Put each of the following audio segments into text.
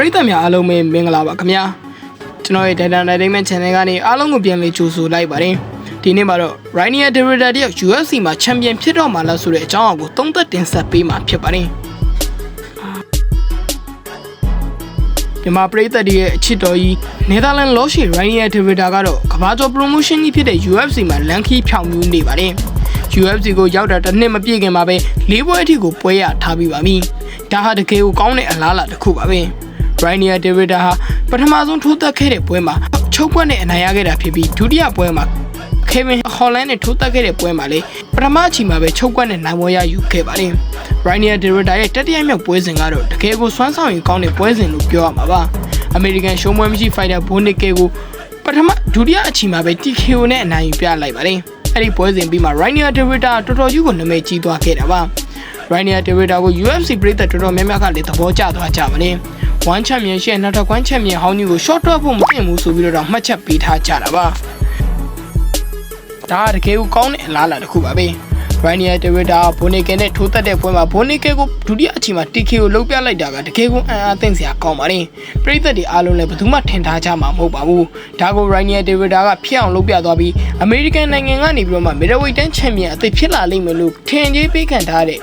ပရိသတ်များအားလုံးပဲမင်္ဂလာပါခင်ဗျာကျွန်တော်ရဲ့ Data Entertainment Channel ကနေအားလုံးကိုပြန်လည်ကြိုဆိုလိုက်ပါတယ်ဒီနေ့မှာတော့ Rainier Derrida တယောက် UFC မှာချန်ပီယံဖြစ်တော့မှာလားဆိုတဲ့အကြောင်းအရာကိုသုံးသပ်တင်ဆက်ပေးမှာဖြစ်ပါတယ်မြန်မာပရိသတ်တွေရဲ့အချစ်တော်ကြီး Netherlands လောရှိ Rainier Derrida ကတော့ကမ္ဘာကျော် promotion ကြီးဖြစ်တဲ့ UFC မှာလန်ခီဖြောင်မြူးနေပါတယ် UFC ကိုရောက်တာတစ်နှစ်မပြည့်ခင်မှာပဲလေးပွဲအထိကိုပွဲရထားပြီးပါပြီ။ဒါဟာတကယ်ကိုကောင်းတဲ့အလားအလာတစ်ခုပါပဲ။ Rainier David ဟာပထမဆုံးထိုးသက်ခဲ့တဲ့ပွဲမှာချုပ်ပွက်နဲ့အနိုင်ရခဲ့တာဖြစ်ပြီးဒုတိယပွဲမှာ Kevin Holland နဲ့ထိုးသက်ခဲ့တဲ့ပွဲမှာလေပထမအချိန်မှာပဲချုပ်ပွက်နဲ့နိုင်ပွဲရယူခဲ့ပါတယ်။ Rainier David ရဲ့တတိယမြောက်ပွဲစဉ်ကတော့တကယ်ကိုစွမ်းဆောင်ရည်ကောင်းတဲ့ပွဲစဉ်လို့ပြောရမှာပါ။ American ရှုံးပွဲမရှိ fighter Bonnick ကိုပထမဒုတိယအချိန်မှာပဲ TKO နဲ့အနိုင်ယူပြလိုက်ပါတယ်။အဲ့ဒီပွဲစဉ်ပြီးမှာ Rainier Derrida တော်တော်ကြီးကိုနာမည်ကြီးသွားခဲ့တာပါ Rainier Derrida ကို UFC ပြည်သက်တော်တော်များများကလည်းသဘောကျသွားကြပါတယ်။ One Championship နောက်ထပ် One Champion ဟောင်းကြီးကို short တော့ဖို့မသင့်ဘူးဆိုပြီးတော့မှတ်ချက်ပေးထားကြတာပါဒါကတကယ်ကိုကောင်းတဲ့အလားအလာတစ်ခုပါပဲ Rainier Derrida ဘိုနီကေနဲ့ထိုးသက်တဲ့ပွဲမှာဘိုနီကေကိုဒုတိယအချိန်မှာ TK ကိုလှုပ်ပြလိုက်တာကတကယ်ကိုအံ့အားသင့်စရာကောင်းပါတယ်။ပြည်သက်တွေအားလုံးလည်းဘယ်သူမှထင်ထားကြမှာမဟုတ်ပါဘူး။ဒါကို Rainier Derrida ကဖျက်အောင်လှုပ်ပြသွားပြီး American နိုင်ငံကနေပြီးတော့မှ Middleweight တန်းချန်ပီယံအသစ်ဖြစ်လာလိမ့်မယ်လို့ထင်ကြီးပေးခံထားတဲ့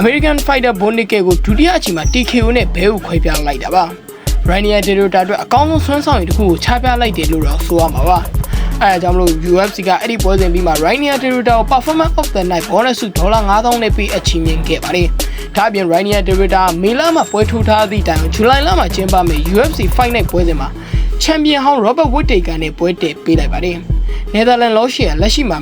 American Fighter Bonnick ကိုဒုတိယအချိန်မှာ TKO နဲ့ဘဲကိုခွဲပြလိုက်တာပါ။ Rainier Derrida အတွက်အကောင်းဆုံးဆွမ်းဆောင်ရည်တစ်ခုကိုချပြလိုက်တယ်လို့တော့ဆိုရမှာပါ။အဲဒါကြောင့်မလို့ UFC ကအဲ့ဒီပွဲစဉ်ပြီးမှာ Rainier Derrida ကို Performance of the Night bonus ဆုဒေါ်လာ9000နဲ့ပေးအပ်ချီးမြှင့်ခဲ့ပါတယ်။ဒါ့အပြင် Rainier Derrida မေလမှာပွဲထိုးထားသည့်တိုင်ဇူလိုင်လမှာကျင်းပမယ့် UFC Fight Night ပွဲစဉ်မှာချန်ပီယံဟောင်း Robert Whittaker နဲ့ပွဲတည်ပေးလိုက်ပါတယ်။ Netherlands လောရှိရလက်ရှိမှာ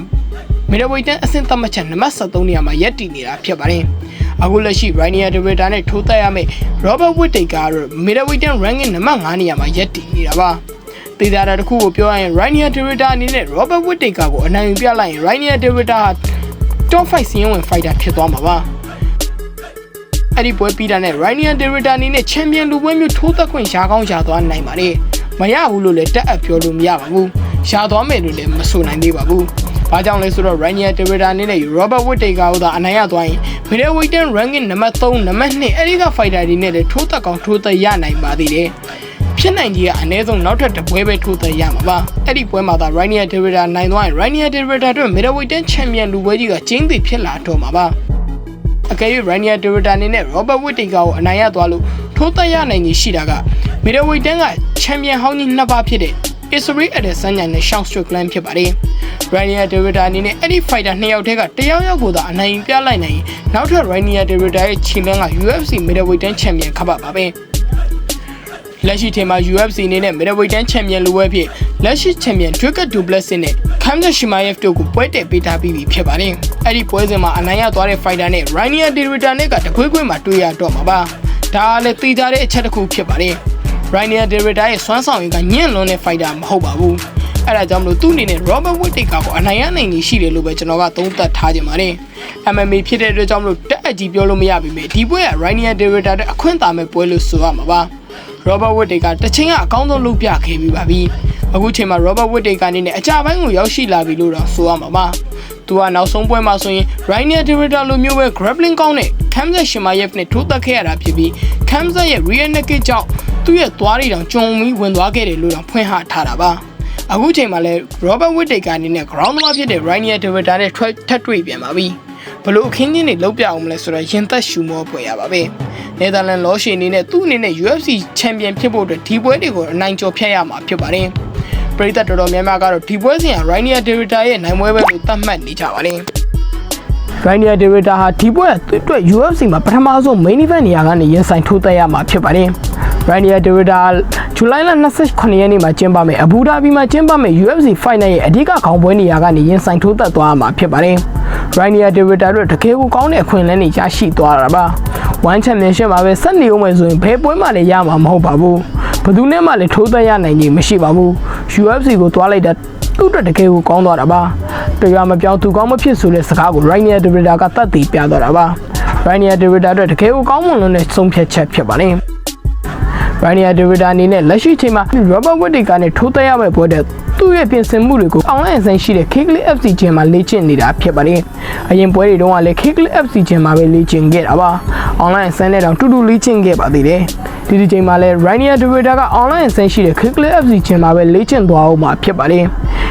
Middleweight အဆင့်သတ်မှတ်ချက်နံပါတ်73နေရာမှာရပ်တည်နေတာဖြစ်ပါတယ်။ အခုလက်ရှိ Rainier Derrida နဲ့ထိုးသက်ရမယ့် Robert Whittaker ကတော့ Middleweight ranking နံပါတ်5နေရာမှာရပ်တည်နေတာပါ။သေချာတာတစ်ခုကိုပြောရရင် Rainier Derrida အနေနဲ့ Robert Whittaker ကိုအနိုင်ယူပြလိုက်ရင် Rainier Derrida ဟာ top 5စီးရင်ဝင် fighter ဖြစ်သွားမှာပါအဲ့ဒီပွဲပြီးတာနဲ့ Rainier Derrida အနေနဲ့ champion လူပွဲမျိုးထိုးသက်ခွင့်ရှားကောင်းရှားသွားနိုင်ပါတယ်မရဘူးလို့လည်းတက်အပ်ပြောလို့မရပါဘူးရှားသွားမယ်လို့လည်းမဆိုနိုင်သေးပါဘူး ဘာကြောင့်လဲဆိုတော့ Rainier Derrida အနေနဲ့ Robert Whittaker ကိုသာအနိုင်ရသွားရင် Middleweight ranking နံပါတ်3နံပါတ်2အဲ့ဒီက fighter တွေနဲ့လည်းထိုးသက်ကောင်းထိုးသက်ရနိုင်ပါသေးတယ်ဖြစ်နိုင်ကြီးကအနည်းဆုံးနောက်ထပ်တစ်ပွဲပဲထိုးသက်ရမှာပါအဲ့ဒီပွဲမှာသာ Rainier Derrida နိုင်သွားရင် Rainier Derrida တို့ Middleweight Champion လူပွဲကြီးကကျင်းသိဖြစ်လာတော့မှာပါအကယ်၍ Rainier Derrida အနေနဲ့ Robert Whittaker ကိုအနိုင်ရသွားလို့ထိုးသက်ရနိုင်ကြီးရှိတာက Middleweight က Champion ဟောင်းကြီးနှစ်ပါးဖြစ်တဲ့ Israel Adesanya နဲ့ Sean Strickland ဖြစ်ပါတယ်။ Rainier Derrida အနေနဲ့အဲ့ဒီ fighter နှစ်ယောက်တည်းကတယောက်ယောက်ကိုသာအနိုင်ပြလိုက်နိုင်ရင်နောက်ထပ် Rainier Derrida ရဲ့ခြေလမ်းက UFC Middleweight Champion ခပါပါပဲ။လက်ရှိချိန်မှာ UFC အနေနဲ့ Middleweight Champion လိုပဲဖြစ်လက်ရှိ Champion Dricus Du Plessis နဲ့ Khamzat Chimaev တို့ကိုပွဲတည်ပေးထားပြီးပြီဖြစ်ပါတယ်။အဲ့ဒီပွဲစဉ်မှာအနိုင်ရသွားတဲ့ fighter နဲ့ Rainier Derrida နဲ့ကတခွေးခွေးမှာတွေ့ရတော့မှာပါ။ဒါလည်းသိကြတဲ့အချက်တစ်ခုဖြစ်ပါတယ်။ Rainier Derrida ရဲ့စွမ်းဆောင်ရည်ကညံ့လွန်းတဲ့ fighter မဟုတ်ပါဘူး။အဲ့ဒါကြောင့်မလို့သူ့အနေနဲ့ Robert Whittaker ကိုအနိုင်ရနိုင်နေရှိတယ်လို့ပဲကျွန်တော်ကသုံးသပ်ထားခြင်းပါတယ်။ MMA ဖြစ်တဲ့အတွက်ကြောင့်မလို့တက်အကြီးပြောလို့မရပါဘူး။ဒီပွဲက Rainier Derrida တဲ့အခွင့်အာဏာမဲ့ပွဲလို့ဆိုရမှာပါ။ Robert Whittaker တချိန်ကအကောင်းဆုံးလုပ်ပြခဲ့ပြီးပါပြီအခုချိန်မှာ Robert Whittaker အနေနဲ့အကြပိုင်းကိုရောက်ရှိလာပြီလို့တော့ဆိုရမှာပါသူကနောက်ဆုံးပွဲမှာဆိုရင် Rainier Derrida လိုမျိုးပဲ grappling ကောင်းတဲ့ Khamzat Chimaev နဲ့ထိုးသက်ခဲ့ရတာဖြစ်ပြီး Khamzat ရဲ့ rear naked ကြောင့် သူ့ရဲ့သွားရီတောင်ကျုံပြီးဝင်သွားခဲ့တယ်လို့တော့ဖွင့်ဟထားတာပါအခုချိန်မှာလဲ Robert Whittaker အနေနဲ့ ground သမားဖြစ်တဲ့ Rainier Derrida နဲ့ထပ်တွေ့ပြန်ပါပြီဘလို့အခင်းချင်းတွေလောက်ပြအောင်မလဲဆိုတော့ရင်သက်ရှူမောဖွယ်ရပါပဲနယ်သာလန်လောရှိအနေနဲ့သူ့အနေနဲ့ UFC ချန်ပီယံဖြစ်ဖို့အတွက်ဒီပွဲတွေကိုအနိုင်ကျော်ဖျက်ရမှာဖြစ်ပါတယ်ပရိသတ်တော်တော်များများကတော့ဒီပွဲစဉ်ဟာ Rainier Derrida ရဲ့နိုင်ပွဲပဲလို့သတ်မှတ်နေကြပါတယ် Rainier Derrida ဟာဒီပွဲအတွက် UFC မှာပထမဆုံး main event နေရာကနေရင်ဆိုင်ထိုးသက်ရမှာဖြစ်ပါတယ် Rainier Derrida ဇူလိုင်လ29ရက်နေ့မှာကျင်းပမယ်အဘူဒါဘီမှာကျင်းပမယ် UFC Fight Night ရဲ့အဓိကခေါင်းပွဲနေရာကနေရင်ဆိုင်ထိုးသက်သွားမှာဖြစ်ပါတယ်။ Rainier Derrida တို့တကယ်ကိုကောင်းတဲ့အခွင့်အလမ်းတွေရရှိသွားတာပါ။ One Championship မှာပဲဆက်နေအောင်မယ်ဆိုရင်ဘယ်ပွဲမှလည်းရမှာမဟုတ်ပါဘူး။ဘယ်သူနဲ့မှလည်းထိုးသက်ရနိုင်ခြင်းမရှိပါဘူး။ UFC ကိုသွားလိုက်တာသူ့အတွက်တကယ်ကိုကောင်းသွားတာပါ။တရားမပြောင်းသူကောင်းမဖြစ်ဆိုတဲ့စကားကို Rainier Derrida ကတတ်သိပြသွားတာပါ။ Rainier Derrida တို့တကယ်ကိုကောင်းမွန်လွန်းတဲ့ဆုံးဖြတ်ချက်ဖြစ်ပါလိမ့်။ Rainier Derrida အနေနဲ့လက်ရှိချိန်မှာ Robert Whittaker နဲ့ထိုးသက်ရမယ့်ပွဲတဲ့သူ့ရဲ့ပြင်ဆင်မှုတွေကို online ဆိုင်ရှိတဲ့ Kickly FC ကျင်းမှာလေ့ကျင့်နေတာဖြစ်ပါတယ်။အရင်ပွဲတွေတုန်းကလည်း Kickly FC ကျင်းမှာပဲလေ့ကျင့်ခဲ့တာပါ။ online ဆန်းတဲ့တောင်တူတူလေ့ကျင့်ခဲ့ပါသေးတယ်။ဒီဒီချိန်မှာလဲ Rainier Twitter က online ဆင်းရှိတဲ့ Kickle FC ချင်မှာပဲလေ့ကျင့်သွားအောင်မှာဖြစ်ပါတယ်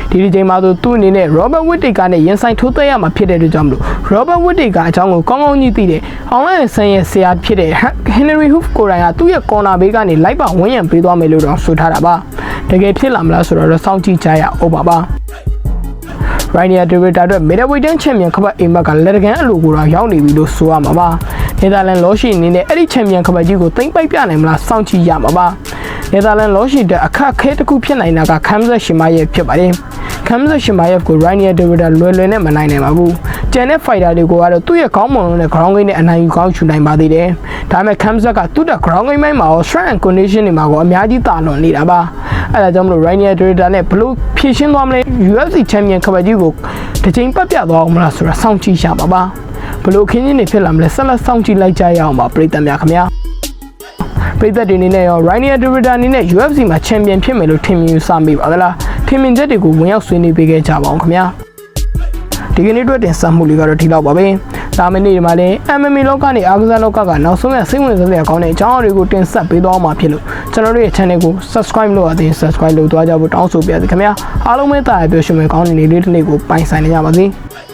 ဒီဒီချိန်မှာဆိုသူ့အနေနဲ့ Robert Whittaker နဲ့ရင်ဆိုင်ထိုးသက်ရမှာဖြစ်တဲ့အတွက်ကြောင့်မလို့ Robert Whittaker အကြောင်းကိုကောင်းကောင်းကြီးသိတဲ့ online ဆင်းရဲ့ဆရာဖြစ်တဲ့ Henry Hoof ကိုယ်တိုင်ကသူ့ရဲ့ corner ဘေးကနေလိုက်ပါဝန်းရံပေးသွားမယ်လို့တော့ဆိုထားတာပါတကယ်ဖြစ်လာမလားဆိုတော့စောင့်ကြည့်ကြရအောင်ပါပါ Rainier Twitter အတွက် Middleweight ချန်ပီယံခပတ်အိမ်မက်ကလက်တကန်အလိုကိုတော့ရောက်နေပြီလို့ဆိုရမှာပါ။နယ်သာလန်လောရှိအနေနဲ့အဲ့ဒီချန်ပီယံခပတ်ကြီးကိုသိမ့်ပိုက်ပြနိုင်မလားစောင့်ကြည့်ရမှာပါ။ နယ်သာလန်လောရှိတဲ့အခက်အခဲတစ်ခုဖြစ်နိုင်တာကခမ်ဇက်ရှင်မာရဲ့ဖြစ်ပါတယ်။ခမ်ဇက်ရှင်မာရဲ့ကို Rainier Twitter လွယ်လွယ်နဲ့မနိုင်နိုင်ပါဘူး။ကျန်တဲ့ fighter တွေကိုကတော့သူ့ရဲ့ခေါင်းမုံလုံးနဲ့ ground game နဲ့အနိုင်ယူကောင်းယူနိုင်ပါသေးတယ်။ဒါပေမဲ့ခမ်ဇက်ကသူ့တဲ့ ground game ပိုင်းမှာရော strength and condition တွေမှာကောအများကြီးတာလွန်နေတာပါ။အဲဒါကြောင့်မလို့ Rainier Twitter နဲ့ဘလို့ဖြည့်ရှင်းသွားမလဲ UFC Champion ခပတ်ကြီးကိုတစ်ချိန်ပတ်ပြသွားအောင်မလားဆိုတာစောင့်ကြည့်ရပါပါဘလို့အခင်းချင်းတွေဖြစ်လာမလဲဆက်လက်စောင့်ကြည့်လိုက်ကြရအောင်ပါပရိသတ်များခင်ဗျာ ပရိသတ်တွေအနေနဲ့ရော Rainier Twitter အနေနဲ့ UFC မှာ Champion ဖြစ်မယ်လို့ထင်မြင်ယူဆမိပါသလားထင်မြင်ချက်တွေကိုဝင်ရောက်ဆွေးနွေးပေးခဲ့ကြပါအောင်ခင်ဗျာဒီကနေ့အတွက်တင်ဆက်မှုလေးကတော့ဒီလောက်ပါပဲ။ဒါမနေ့ဒီမှာလည်း MMA လောကနဲ့အာကစားလောကကနောက်ဆုံးရစိတ်ဝင်စားစရာကောင်းတဲ့အကြောင်းအရာတွေကိုတင်ဆက်ပေးသွားမှာဖြစ်လို့ကျွန်တော်တို့ရဲ့ channel ကို subscribe လုပ်ရသေးရင် subscribe လုပ်သွားကြဖို့တောင်းဆိုပါရစေခင်ဗျာ။အားလုံးပဲတာရပြောရှင်မဲ့ကောင်းတဲ့နေ့လေးတစ်နေ့ကိုပိုင်ဆိုင်နေကြပါစေ။